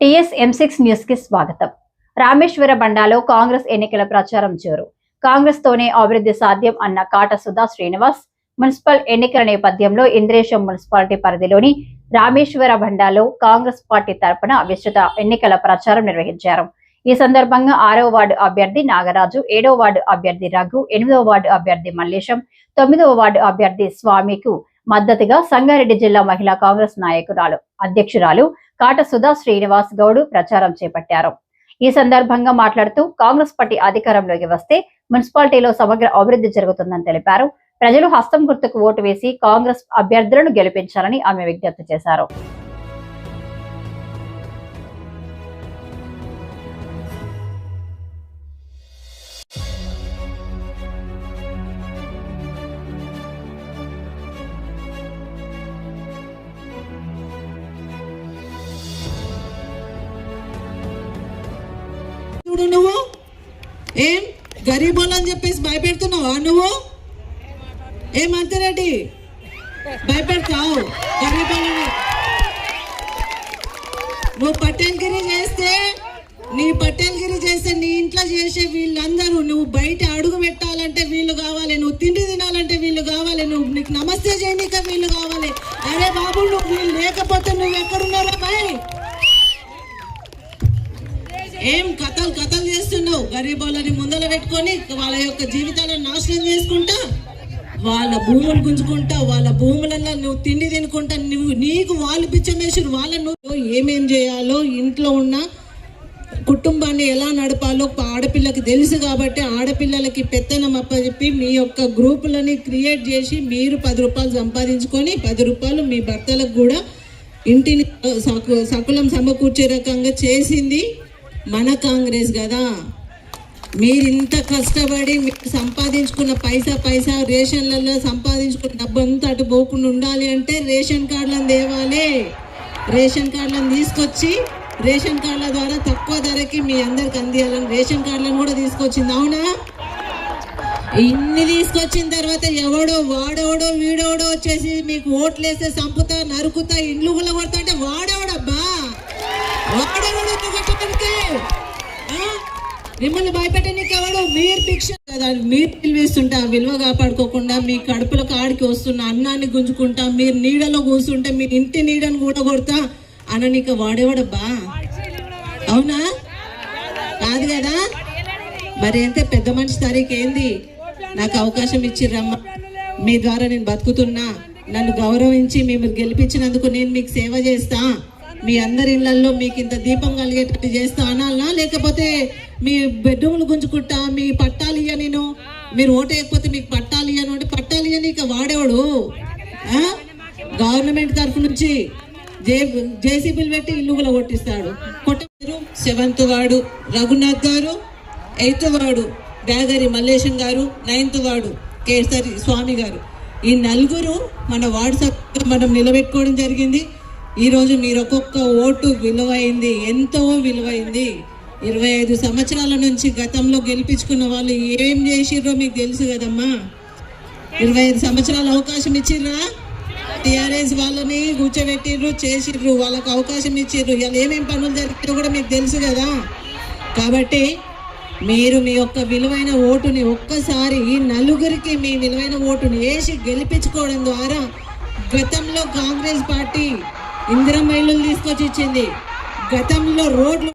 TS ఎం six న్యూస్కి స్వాగతం. రామేశ్వర బండాలో కాంగ్రెస్ ఎన్నికల ప్రచారం జోరు. కాంగ్రెస్ తోనే అభివృద్ధి సాధ్యం అన్న కాట సుధా శ్రీనివాస్ మున్సిపల్ ఎన్నికల నేపథ్యంలో ఇంద్రేశం మున్సిపాలిటీ పరిధిలోని రామేశ్వర బండాలో కాంగ్రెస్ పార్టీ తరపున విస్తృత ఎన్నికల ప్రచారం నిర్వహించారు. ఈ సందర్భంగా ఆరో వార్డు అభ్యర్థి నాగరాజు ఏడో వార్డు అభ్యర్థి రఘు ఎనిమిదో వార్డు అభ్యర్థి మల్లేశం తొమ్మిదవ వార్డు అభ్యర్థి స్వామికు మద్దతుగా సంగారెడ్డి జిల్లా మహిళా కాంగ్రెస్ నాయకురాలు అధ్యక్షురాలు కాట సుధా శ్రీనివాస్ గౌడ్ ప్రచారం చేపట్టారు. ఈ సందర్భంగా మాట్లాడుతూ కాంగ్రెస్ పార్టీ అధికారంలోకి వస్తే మున్సిపాలిటీలో సమగ్ర అభివృద్ధి జరుగుతుందని తెలిపారు. ప్రజలు హస్తం గుర్తుకు ఓటు వేసి కాంగ్రెస్ అభ్యర్థులను గెలిపించాలని ఆమె విజ్ఞప్తి చేశారు. ఇప్పుడు నువ్వు? ఏం? గరీబోలు అని చెప్పేసి భయపెడుతున్నావా నువ్వు? ఏం భయపెడతావు. గరీబోలని నువ్వు పట్టెల్గిరి చేస్తే నీ పట్టెల్గిరి చేస్తే నీ ఇంట్లో చేసే వీళ్ళందరూ నువ్వు బయట అడుగు పెట్టాలంటే వీళ్ళు కావాలి నువ్వు తిండి తినాలంటే వీళ్ళు కావాలి నువ్వు నీకు నమస్తే చేయనీక వీళ్ళు కావాలి. అరే బాబు నువ్వు వీళ్ళు లేకపోతే నువ్వు ఎక్కడున్నారు? ఏం కథలు కథలు చేస్తున్నావు? గరీబోళ్ళని ముందర పెట్టుకొని వాళ్ళ యొక్క జీవితాలను నాశనం చేసుకుంటా? వాళ్ళ భూములు గుంజుకుంటా? వాళ్ళ భూములలో నువ్వు తిండి తినుకుంటా? నువ్వు నీకు వాళ్ళు పిచ్చమేసారు వాళ్ళ నువ్వు. ఏమేం చేయాలో ఇంట్లో ఉన్న కుటుంబాన్ని ఎలా నడపాలో ఆడపిల్లకి తెలుసు కాబట్టి ఆడపిల్లలకి పెత్తనం అప్పచెప్పి మీ యొక్క గ్రూపులని క్రియేట్ చేసి మీరు పది రూపాయలు సంపాదించుకొని పది రూపాయలు మీ భర్తలకు కూడా ఇంటిని సకు సకులం సమకూర్చే రకంగా చేసింది. మన కాంగ్రెస్ కదా. మీరు ఇంత కష్టపడి మీరు సంపాదించుకున్న పైసా పైసా రేషన్లలో సంపాదించుకున్న డబ్బు అంతా అటు పోకుండా ఉండాలి అంటే రేషన్ కార్డులను తేవాలి. రేషన్ కార్డులను తీసుకొచ్చి రేషన్ కార్డుల ద్వారా తక్కువ ధరకి మీ అందరికి అందియాలని రేషన్ కార్డులను కూడా తీసుకొచ్చింది అవునా? ఇన్ని తీసుకొచ్చిన తర్వాత ఎవడో వాడోడో వీడోడో వచ్చేసి మీకు ఓట్లేస్తే సంపుతా నరుకుతా ఇండ్లు కూడా కొడతా అంటే వాడేవాడబ్బా? వాడేవాడు ఎందుకు మిమ్మల్ని భయపెట్టడానికి ఎవడు మీరు భిక్ష కదా మీరు పిలివేస్తుంటే ఆ విలువ కాపాడుకోకుండా మీ కడుపులో కాడికి వస్తున్న అన్నాన్ని గుంజుకుంటా మీరు నీడలో కూర్చుంటే మీ ఇంటి నీడను కూడా కొడతా నీకు వాడేవాడబ్బా? అవునా? కాదు కదా? మరి అయితే పెద్ద మనిషి తారీఖు ఏంది? నాకు అవకాశం ఇచ్చిర్రమ్మా. మీ ద్వారా నేను బతుకుతున్నా. నన్ను గౌరవించి మేము గెలిపించినందుకు నేను మీకు సేవ చేస్తా. మీ అందరి ఇళ్ళలో మీకు ఇంత దీపం కలిగేటట్టు చేస్తా అనాలనా? లేకపోతే మీ బెడ్రూమ్లు గుంజుకుంటా మీ పట్టాలు ఇయ్య నేను. మీరు ఓటేయకపోతే మీకు పట్టాలు ఇయ్యను అంటే పట్టాలు ఇయ్యని ఇక వాడేవాడు. గవర్నమెంట్ తరఫు నుంచి జే జేసీబీలు పెట్టి ఇల్లు కూడా కొట్టిస్తాడు. కొట్టారు సెవెంత్ వాడు రఘునాథ్ గారు ఎయిత్ వాడు బ్యాగరి మల్లేశం గారు నైన్త్ వాడు కేసరి స్వామి గారు. ఈ నలుగురు మన వార్డు సభ్యులు మనం నిలబెట్టుకోవడం జరిగింది. ఈరోజు మీరు ఒక్కొక్క ఓటు విలువైంది ఎంతో విలువైంది. ఇరవై ఐదు సంవత్సరాల నుంచి గతంలో గెలిపించుకున్న వాళ్ళు ఏం చేసిర్రో మీకు తెలుసు కదమ్మా. ఇరవై ఐదు సంవత్సరాల అవకాశం ఇచ్చిర్రా? టిఆర్ఎస్ వాళ్ళని కూర్చోబెట్టిర్రు చేసిర్రు వాళ్ళకు అవకాశం ఇచ్చిర్రు. ఇలా ఏమేమి పనులు జరిగాయో కూడా మీకు తెలుసు కదా. కాబట్టి మీరు మీ యొక్క విలువైన ఓటుని ఒక్కసారి ఈ నలుగురికి మీ విలువైన ఓటుని వేసి గెలిపించుకోవడం ద్వారా గతంలో కాంగ్రెస్ పార్టీ ఇందిరా మహిళలు తీసుకొచ్చి ఇచ్చింది. గతంలో రోడ్లు